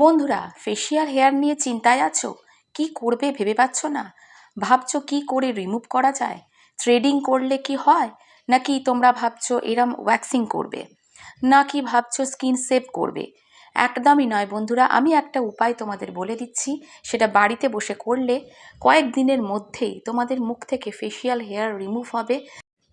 বন্ধুরা facial hair নিয়ে চিন্তায় আছো? কি করবে ভেবে পাচ্ছ না? ভাবছ কি করে রিমুভ করা যায়? থ্রেডিং করলে কি হয়? নাকি তোমরা ভাবছ এরম ওয়্যাক্সিং করবে? নাকি ভাবছ স্কিন সেভ করবে? একদমই নয় বন্ধুরা, আমি একটা উপায় তোমাদের বলে দিচ্ছি। সেটা বাড়িতে বসে করলে কয়েক দিনের মধ্যেই তোমাদের মুখ থেকে ফেসিয়াল হেয়ার রিমুভ হবে।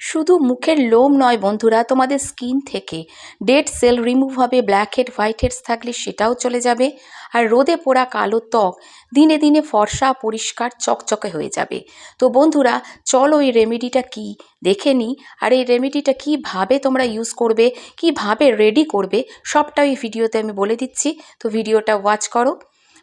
শুধু মুখের লোম নয় বন্ধুরা, তোমাদের স্কিন থেকে। ডেড সেল রিমুভ হবে ব্ল্যাক হেড হোয়াইট হেডস থাকলে সেটাও চলে যাবে। আর রোদে পোড়া কালো ত্বক, দিনে দিনে ফর্সা, পরিষ্কার, চকচকে হয়ে যাবে। তো বন্ধুরা, চলো এই রেমেডিটা কি? দেখে নিই আর এই রেমেডিটা কীভাবে তোমরা ইউজ করবে, কীভাবে রেডি করবে সবটা এই ভিডিওতে আমি বলে দিচ্ছি। তো ভিডিওটা ওয়াচ করো।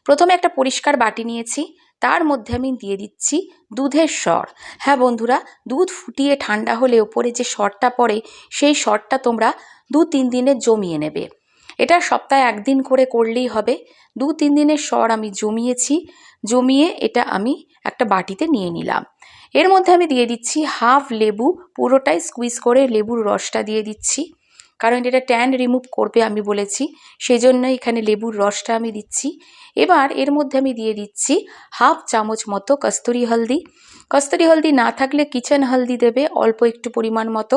প্রথমে একটা পরিষ্কার বাটি নিয়েছি। তার মধ্যে আমি দিয়ে দিচ্ছি দুধের স্বর। হ্যাঁ বন্ধুরা, দুধ ফুটিয়ে ঠান্ডা হলে ওপরে যে স্বরটা পড়ে, সেই স্বরটা তোমরা দু তিন দিনে জমিয়ে নেবে। এটা সপ্তাহে একদিন করে করলেই হবে। দু তিন দিনের স্বর আমি জমিয়েছি, জমিয়ে এটা আমি একটা বাটিতে নিয়ে নিলাম। এর মধ্যে আমি দিয়ে দিচ্ছি হাফ লেবু, পুরোটাই স্কুইজ করে লেবুর রসটা দিয়ে দিচ্ছি। কারণ এটা ট্যান রিমুভ করবে আমি বলেছি। সেই জন্য এখানে লেবুর রসটা আমি দিচ্ছি। এবার এর মধ্যে আমি দিয়ে দিচ্ছি হাফ চামচ মতো কস্তুরি হলদি। কস্তুরি হলদি না থাকলে কিচেন হলদি দেবে অল্প একটু পরিমাণ মতো।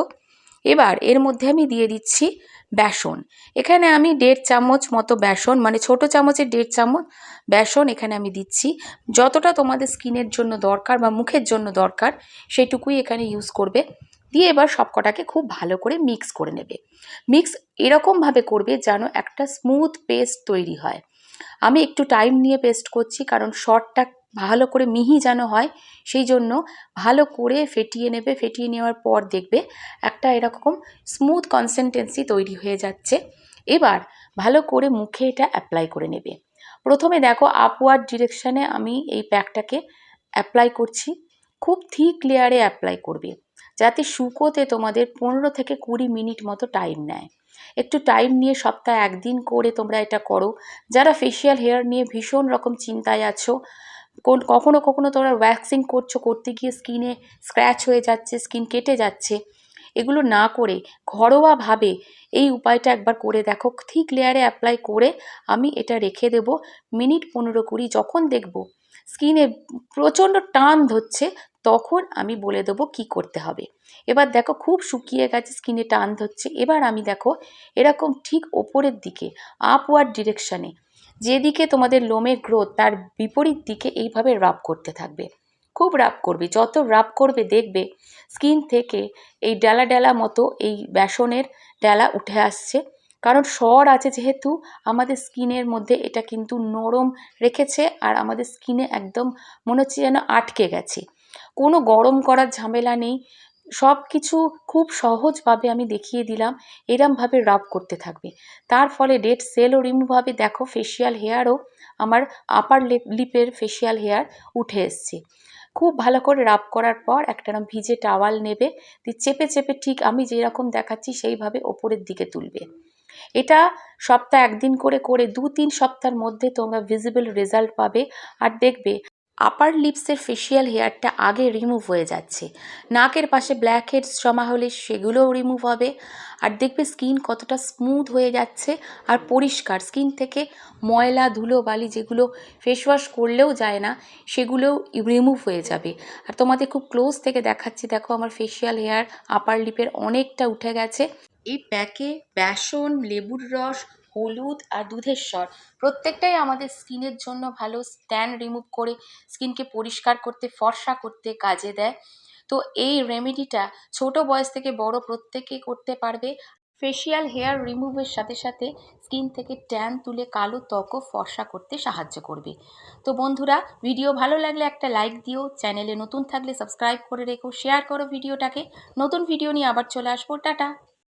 এবার এর মধ্যে আমি দিয়ে দিচ্ছি বেসন। এখানে আমি দেড় চামচ মতো বেসন মানে ছোট চামচের দেড় চামচ বেসন এখানে আমি দিচ্ছি। যতটা তোমাদের স্কিনের জন্য দরকার বা মুখের জন্য দরকার সেইটুকুই এখানে ইউজ করবে। দিয়ে এবার সবকটাকে খুব ভালো করে মিক্স করে নেবে। মিক্স এরকমভাবে করবে যেন একটা স্মুথ পেস্ট তৈরি হয়। আমি একটু টাইম নিয়ে পেস্ট করছি কারণ শর্টটা ভালো করে মিহি যেন হয়, সেই জন্য ভালো করে ফেটিয়ে নেবে। ফেটিয়ে নেওয়ার পর দেখবে একটা এরকম স্মুথ কনসিস্টেন্সি তৈরি হয়ে যাচ্ছে। এবার ভালো করে মুখে এটা অ্যাপ্লাই করে নেবে। প্রথমে দেখো আপওয়ার্ড ডিরেকশানে আমি এই প্যাকটাকে অ্যাপ্লাই করছি। খুব থিক লেয়ারে অ্যাপ্লাই করবে। যাতে শুকোতে তোমাদের পনেরো থেকে কুড়ি মিনিট মতো টাইম নেয়। একটু টাইম নিয়ে সপ্তাহে একদিন করে তোমরা এটা করো। যারা ফেসিয়াল হেয়ার নিয়ে ভীষণ রকম চিন্তায় আছো, কোন কখনো কখনো তোমরা ওয়্যাক্সিং করছ, করতে গিয়ে স্কিনে স্ক্র্যাচ হয়ে যাচ্ছে স্কিন কেটে যাচ্ছে, এগুলো না করে ঘরোয়াভাবে এই উপায়টা একবার করে দেখো। ঠিক লেয়ারে অ্যাপ্লাই করে আমি এটা রেখে দেব। মিনিট পনেরো কুড়ি যখন দেখব স্কিনে প্রচণ্ড টান ধরছে তখন আমি বলে দেবো কি করতে হবে। এবার দেখো খুব শুকিয়ে গেছে স্কিনে টান ধরছে। এবার আমি দেখো এরকম ঠিক ওপরের দিকে আপওয়ার্ড ডিরেকশানে যেদিকে তোমাদের লোমের গ্রোথ তার বিপরীত দিকে এইভাবে রাব করতে থাকবে। খুব রাব করবে, যত রাব করবে দেখবে স্কিন থেকে এই ডালা ডালা মতো এই বেসনের ডালা উঠে আসছে। কারণ স্বর আছে যেহেতু, আমাদের স্কিনের মধ্যে এটা কিন্তু নরম রেখেছে আর আমাদের স্কিনে একদম মনে হচ্ছে যেন আটকে গেছে। কোনো গরম করার ঝামেলা নেই। সব কিছু খুব সহজভাবে আমি দেখিয়ে দিলাম, এরমভাবে রাব করতে থাকবে। তার ফলে ডেড সেলও রিমুভ হবে। দেখো ফেসিয়াল হেয়ারও আমার আপার লিপের ফেসিয়াল হেয়ার উঠে এসছে। খুব ভালো করে রাব করার পর একটা ভিজে টাওয়াল নেবে। দিয়ে চেপে চেপে ঠিক আমি যেরকম দেখাচ্ছি সেইভাবে ওপরের দিকে তুলবে। এটা সপ্তাহ একদিন করে করে দু তিন সপ্তাহের মধ্যে তোমরা ভিজিবল রেজাল্ট পাবে। আর দেখবে আপার লিপসের ফেসিয়াল হেয়ারটা আগে রিমুভ হয়ে যাচ্ছে। নাকের পাশে ব্ল্যাক হেডস জমা হলে সেগুলোও রিমুভ হবে। আর দেখবে স্কিন কতটা স্মুথ হয়ে যাচ্ছে আর পরিষ্কার। স্কিন থেকে ময়লা, ধুলো, বালি যেগুলো ফেস ওয়াশ করলেও যায় না, সেগুলোও রিমুভ হয়ে যাবে। আর তোমাদের খুব ক্লোজ থেকে দেখাচ্ছি, দেখো আমার ফেসিয়াল হেয়ার আপার লিপের অনেকটা উঠে গেছে। এই প্যাকে বেসন, লেবুর রস হলুদ আর দুধের স্বর প্রত্যেকটাই আমাদের স্কিনের জন্য ভালো। স্ট্যান রিমুভ করে স্কিনকে পরিষ্কার করতে, ফর্সা করতে কাজে দেয়। তো এই রেমেডিটা ছোট বয়স থেকে বড় প্রত্যেকে করতে পারবে। ফেসিয়াল হেয়ার রিমুভের সাথে সাথে স্কিন থেকে ট্যান তুলে কালো ত্বকও ফর্সা করতে সাহায্য করবে। তো বন্ধুরা ভিডিও ভালো লাগলে একটা লাইক দিও। চ্যানেলে নতুন থাকলে সাবস্ক্রাইব করে রেখো। শেয়ার করো ভিডিওটাকে নতুন ভিডিও নিয়ে আবার চলে আসব। টাটা!